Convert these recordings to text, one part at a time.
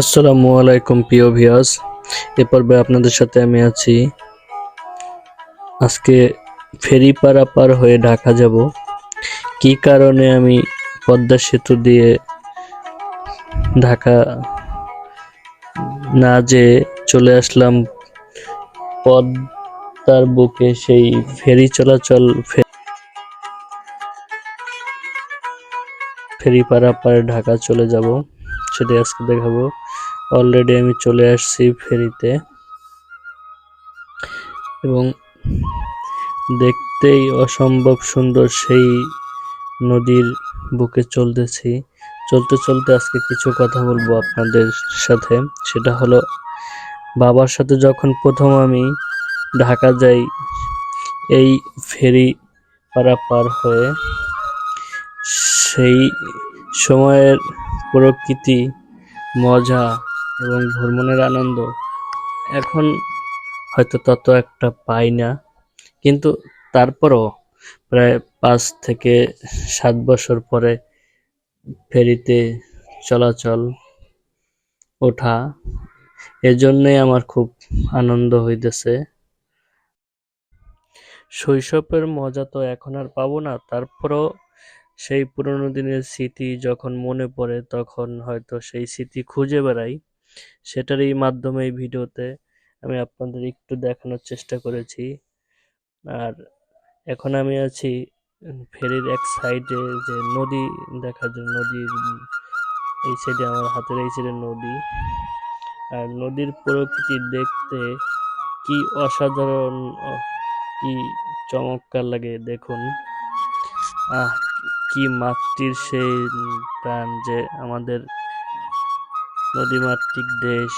আসসালামু আলাইকুম, প্রিয় ভিউয়ার্স। এ পর্বে আপনাদের সাথে আমি আছি। আজকে ফেরি পারাপার হয়ে ঢাকা যাব। কি কারণে আমি পদ্মা সেতু দিয়ে ঢাকা না যেয়ে চলে আসলাম, পদ্মার বুকে সেই ফেরি চলাচল ফেরি পারাপার ঢাকা চলে যাব। সেটাই আজকে দেখাবো। অলরেডি আমি চলে আসছি ফেরিতে। এবং দেখতেই অসম্ভব সুন্দর সেই নদীর বুকে চলতেছি। চলতে চলতে আজকে কিছু কথা বলব আপনাদের সাথে। সেটা হলো, বাবার সাথে যখন প্রথম আমি ঢাকা যাই, এই ফেরি পারাপার হয়ে সেই সময়ের প্রকৃতি, মজা এবং ভ্রমণের আনন্দ। এখন হয়তো তত একটা পাই না। কিন্তু তারপরও প্রায় পাঁচ থেকে সাত বছর পরে ফেরিতে চলাচল ওঠা এজন্যই আমার খুব আনন্দ হইতেছে। শৈশবের মজা তো এখন আর পাবো না, তারপরও সেই পুরোনো দিনের স্মৃতি যখন মনে পড়ে, তখন হয়তো সেই স্মৃতি খুঁজে বেড়াই। সেটারই মাধ্যমে এই ভিডিওতে আমি আপনাদের একটু দেখানোর চেষ্টা করেছি। আর এখন আমি আছি ফেরির এক সাইডে যে নদী দেখার জন্য, নদীর এই সাইডে আমার হাতের এই সাইডে নদী। আর নদীর প্রকৃতি দেখতে কি অসাধারণ, কি চমৎকার লাগে, দেখুন। আহ কি মাতৃর সেই প্রাণ যে আমাদের নদীমাতৃক দেশ,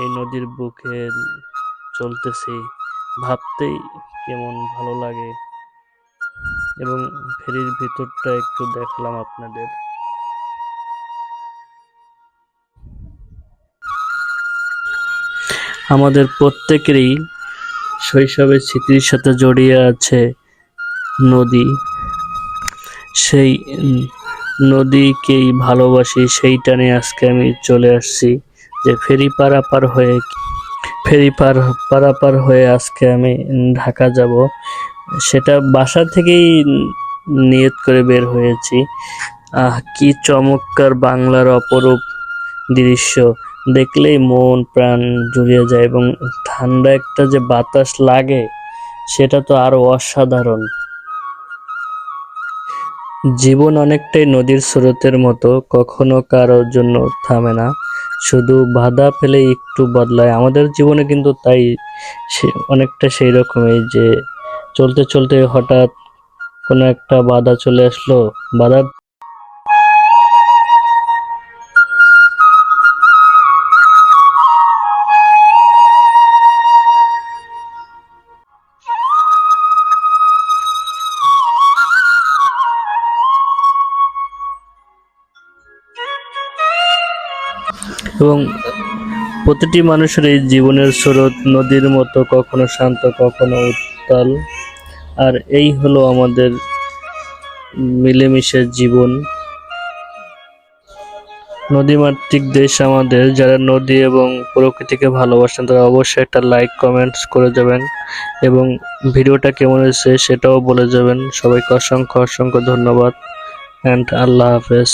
এই নদীর বুকে চলতেছি, ভাবতেই কেমন ভালো লাগে। এবং ফেরির ভিতরটা একটু দেখলাম আপনাদের। আমাদের প্রত্যেকেরই শৈশবের স্মৃতির সাথে জড়িয়ে আছে নদী। সেই নদীকেই ভালোবাসি সেই টানে আজকে আমি চলে আসছি যে ফেরি পারাপার হয়ে, ফেরি পার, পারাপার হয়ে আজকে আমি ঢাকা যাব। সেটা বাসা থেকেই নিয়ত করে বের হয়েছি। আহ, কি চমৎকার বাংলার অপরূপ দৃশ্য। দেখলেই মন প্রাণ জুড়িয়ে যায় এবং ঠান্ডা একটা যে বাতাস লাগে, সেটা তো আরও অসাধারণ। জীবন অনেকটাই নদীর স্রোতের মতো, কখনো কারোর জন্য থামে না। শুধু বাধা পেলে একটু বদলায়। আমাদের জীবনে কিন্তু তাই সে- অনেকটা সেই রকমই যে, চলতে চলতে হঠাৎ কোনো একটা বাধা চলে আসলো। বাধা এবং প্রতিটি মানুষের এই জীবনের স্রোত নদীর মতো কখনো শান্ত, কখনো উত্তাল। আর এই হলো আমাদের মিলেমিশে জীবন। নদীমাতৃক দেশ আমাদের, যারা নদী এবং প্রকৃতিকে ভালোবাসেন, তারা অবশ্যই একটা লাইক কমেন্টস করে যাবেন। এবং ভিডিওটা কেমন হয়েছে সেটাও বলে যাবেন। সবাইকে অসংখ্য অসংখ্য ধন্যবাদ। অ্যান্ড আল্লাহ হাফেজ।